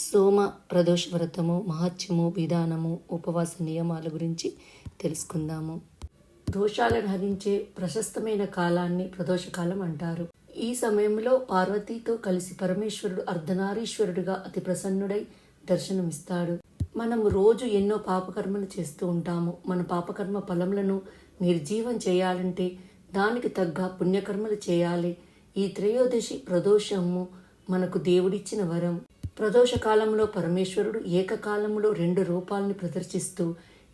సోమ ప్రదోష వ్రతము మహత్యము విధానము ఉపవాస నియమాల గురించి తెలుసుకుందాము. దోషాలను హరించే ప్రశస్తమైన కాలాన్ని ప్రదోషకాలం అంటారు. ఈ సమయంలో పార్వతీతో కలిసి పరమేశ్వరుడు అర్ధనారీశ్వరుడుగా అతి ప్రసన్నుడై దర్శనమిస్తాడు. మనం రోజు ఎన్నో పాపకర్మలు చేస్తూ ఉంటాము. మన పాపకర్మ ఫలములను నిర్జీవం చేయాలంటే దానికి తగ్గ పుణ్యకర్మలు చేయాలి. ఈ త్రయోదశి ప్రదోషము మనకు దేవుడిచ్చిన వరం. ప్రదోష కాలంలో పరమేశ్వరుడు ఏకకాలంలో రెండు రూపాలను ప్రదర్శిస్తూ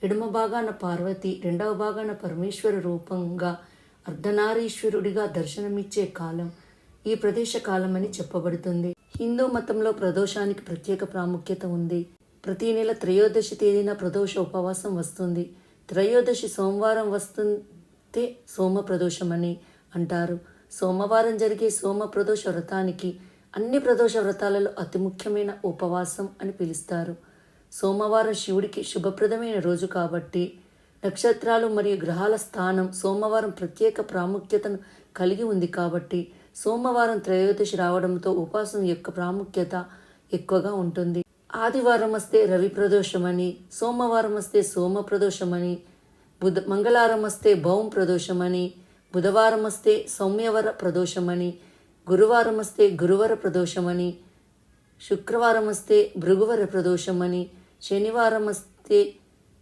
ఎడమ భాగాన పార్వతి రెండవ భాగాన పరమేశ్వర రూపంగా అర్ధనారీశ్వరుడిగా దర్శనమిచ్చే కాలం ఈ ప్రదేశ కాలం అని చెప్పబడుతుంది. హిందూ మతంలో ప్రదోషానికి ప్రత్యేక ప్రాముఖ్యత ఉంది. ప్రతి నెల త్రయోదశి తేదీన ప్రదోష ఉపవాసం వస్తుంది. త్రయోదశి సోమవారం వస్తుంటే సోమ ప్రదోషమని అంటారు. సోమవారం జరిగే సోమ ప్రదోష వ్రతానికి అన్ని ప్రదోష వ్రతాలలో అతి ముఖ్యమైన ఉపవాసం అని పిలుస్తారు. సోమవారం శివుడికి శుభప్రదమైన రోజు కాబట్టి నక్షత్రాలు మరియు గ్రహాల స్థానం సోమవారం ప్రత్యేక ప్రాముఖ్యతను కలిగి ఉంది కాబట్టి సోమవారం త్రయోదశి రావడంతో ఉపవాసం యొక్క ప్రాముఖ్యత ఎక్కువగా ఉంటుంది. ఆదివారం వస్తే రవి ప్రదోషమని సోమవారం వస్తే సోమ ప్రదోషమని బుధ మంగళవారం వస్తే భౌం ప్రదోషమని బుధవారం వస్తే సౌమ్యవర ప్రదోషమని గురువారం వస్తే గురువర ప్రదోషమని శుక్రవారం వస్తే భృగువర ప్రదోషమని శనివారం వస్తే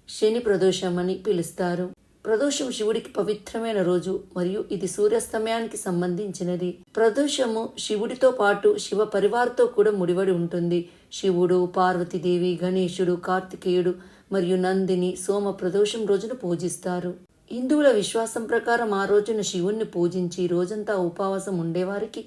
శని ప్రదోషమని పిలుస్తారు. ప్రదోషం శివుడికి పవిత్రమైన రోజు మరియు ఇది సూర్యాస్తమయానికి సంబంధించినది. ప్రదోషము శివుడితో పాటు శివ పరివార్తో కూడా ముడివడి ఉంటుంది. శివుడు పార్వతీదేవి గణేశుడు కార్తికేయుడు మరియు నందిని సోమ ప్రదోషం రోజున పూజిస్తారు. హిందువుల విశ్వాసం ప్రకారం ఆ రోజున శివుణ్ణి పూజించి రోజంతా ఉపవాసం ఉండేవారికి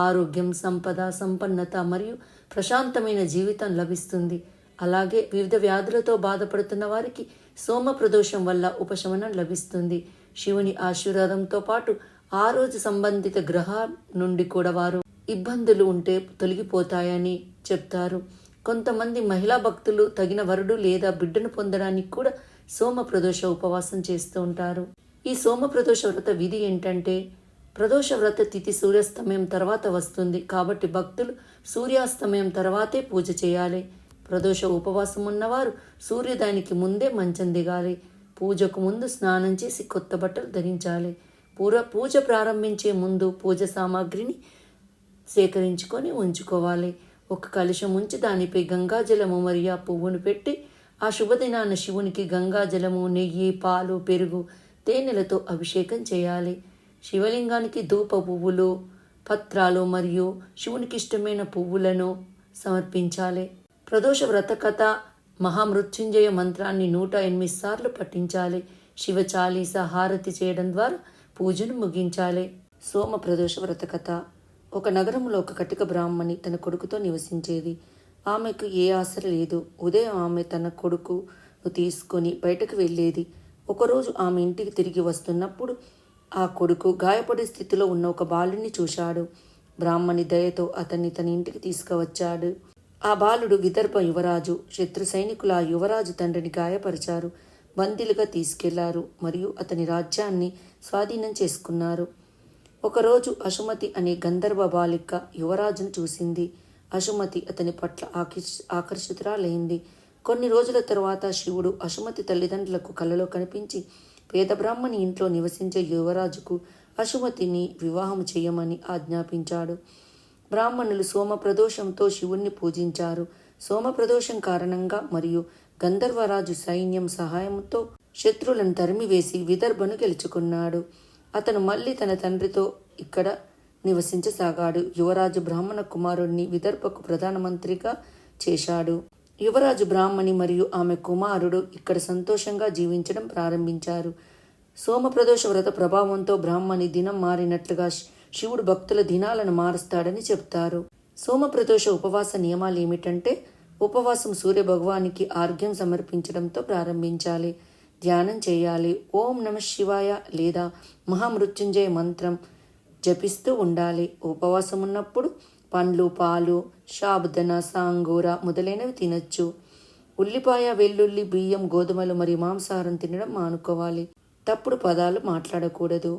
ఆరోగ్యం సంపద సంపన్నత మరియు ప్రశాంతమైన జీవితం లభిస్తుంది. అలాగే వివిధ వ్యాధులతో బాధపడుతున్న వారికి సోమ ప్రదోషం వల్ల ఉపశమనం లభిస్తుంది. శివుని ఆశీర్వాదంతో పాటు ఆ రోజు సంబంధిత గ్రహ నుండి కూడా వారు ఇబ్బందులు ఉంటే తొలగిపోతాయని చెప్తారు. కొంతమంది మహిళా భక్తులు తగిన వరుడు లేదా బిడ్డను పొందడానికి కూడా సోమ ప్రదోష ఉపవాసం చేస్తూ ఉంటారు. ఈ సోమ ప్రదోష వ్రత విధి ఏంటంటే ప్రదోష వ్రత తిథి సూర్యాస్తమయం తర్వాత వస్తుంది. కాబట్టి భక్తులు సూర్యాస్తమయం తర్వాతే పూజ చేయాలి. ప్రదోష ఉపవాసం ఉన్నవారు సూర్యోదయానికి ముందే మంచం దిగాలి. పూజకు ముందు స్నానం చేసి కొత్త బట్టలు ధరించాలి. పూర పూజ ప్రారంభించే ముందు పూజ సామాగ్రిని సేకరించుకొని ఉంచుకోవాలి. ఒక కలుషం ఉంచి దానిపై గంగాజలము మరియు పువ్వును పెట్టి ఆ శుభదినాన శివునికి గంగాజలము నెయ్యి పాలు పెరుగు తేనెలతో అభిషేకం చేయాలి. శివలింగానికి ధూప పువ్వులు పత్రాలు మరియు శివునికి ఇష్టమైన పువ్వులను సమర్పించాలి. ప్రదోష వ్రత కథ మహామృత్యుంజయ మంత్రాన్ని నూట ఎనిమిది సార్లు పఠించాలి. శివ చాలీస హారతి చేయడం ద్వారా పూజను ముగించాలి. సోమ ప్రదోష వ్రత కథ. ఒక నగరంలో ఒక కటిక బ్రాహ్మణి తన కొడుకుతో నివసించేది. ఆమెకు ఏ ఆశ లేదు. ఉదయం ఆమె తన కొడుకు తీసుకొని బయటకు వెళ్ళేది. ఒకరోజు ఆమె ఇంటికి తిరిగి వస్తున్నప్పుడు ఆ కొడుకు గాయపడే స్థితిలో ఉన్న ఒక బాలుని చూశాడు. బ్రాహ్మణి దయతో అతన్ని తన ఇంటికి తీసుకువచ్చాడు. ఆ బాలుడు విదర్భ యువరాజు శత్రు సైనికులు ఆ యువరాజు తండ్రిని గాయపరిచారు. బందీలుగా తీసుకెళ్ళారు మరియు అతని రాజ్యాన్ని స్వాధీనం చేసుకున్నారు. ఒకరోజు అసుమతి అనే గంధర్వ బాలిక యువరాజును చూసింది. అసుమతి అతని పట్ల ఆకర్షి ఆకర్షితురాలైంది. కొన్ని రోజుల తరువాత శివుడు అసుమతి తల్లిదండ్రులకు కలలో కనిపించి పేద బ్రాహ్మణి ఇంట్లో నివసించే యువరాజుకు అసుమతిని వివాహం చేయమని ఆజ్ఞాపించాడు. బ్రాహ్మణులు సోమ ప్రదోషంతో శివుణ్ణి పూజించారు. సోమ ప్రదోషం కారణంగా మరియు గంధర్వరాజు సైన్యం సహాయంతో శత్రువులను తరిమివేసి విదర్భను గెలుచుకున్నాడు. అతను మళ్ళీ తన తండ్రితో ఇక్కడ నివసించసాగాడు. యువరాజు బ్రాహ్మణ కుమారుణ్ణి విదర్భకు ప్రధానమంత్రిగా చేశాడు. యువరాజు బ్రాహ్మణి మరియు ఆమె కుమారుడు ఇక్కడ సంతోషంగా జీవించడం ప్రారంభించారు. సోమప్రదోష వ్రత ప్రభావంతో బ్రాహ్మణి దినం మారినట్లుగా శివుడు భక్తుల దినాలను మారుస్తాడని చెప్తారు. సోమప్రదోష ఉపవాస నియమాలు ఏమిటంటే ఉపవాసం సూర్య భగవానికి ఆర్ఘ్యం సమర్పించడంతో ప్రారంభించాలి. ధ్యానం చేయాలి. ఓం నమ శివాయ లేదా మహామృత్యుంజయ మంత్రం జపిస్తూ ఉండాలి. ఉపవాసం ఉన్నప్పుడు పండ్లు పాలు షాబుదన సాంగూర మొదలైనవి తినచ్చు. ఉల్లిపాయ వెల్లుల్లి బియ్యం గోధుమలు మరియు మాంసాహారం తినడం మానుకోవాలి. తప్పుడు పదాలు మాట్లాడకూడదు.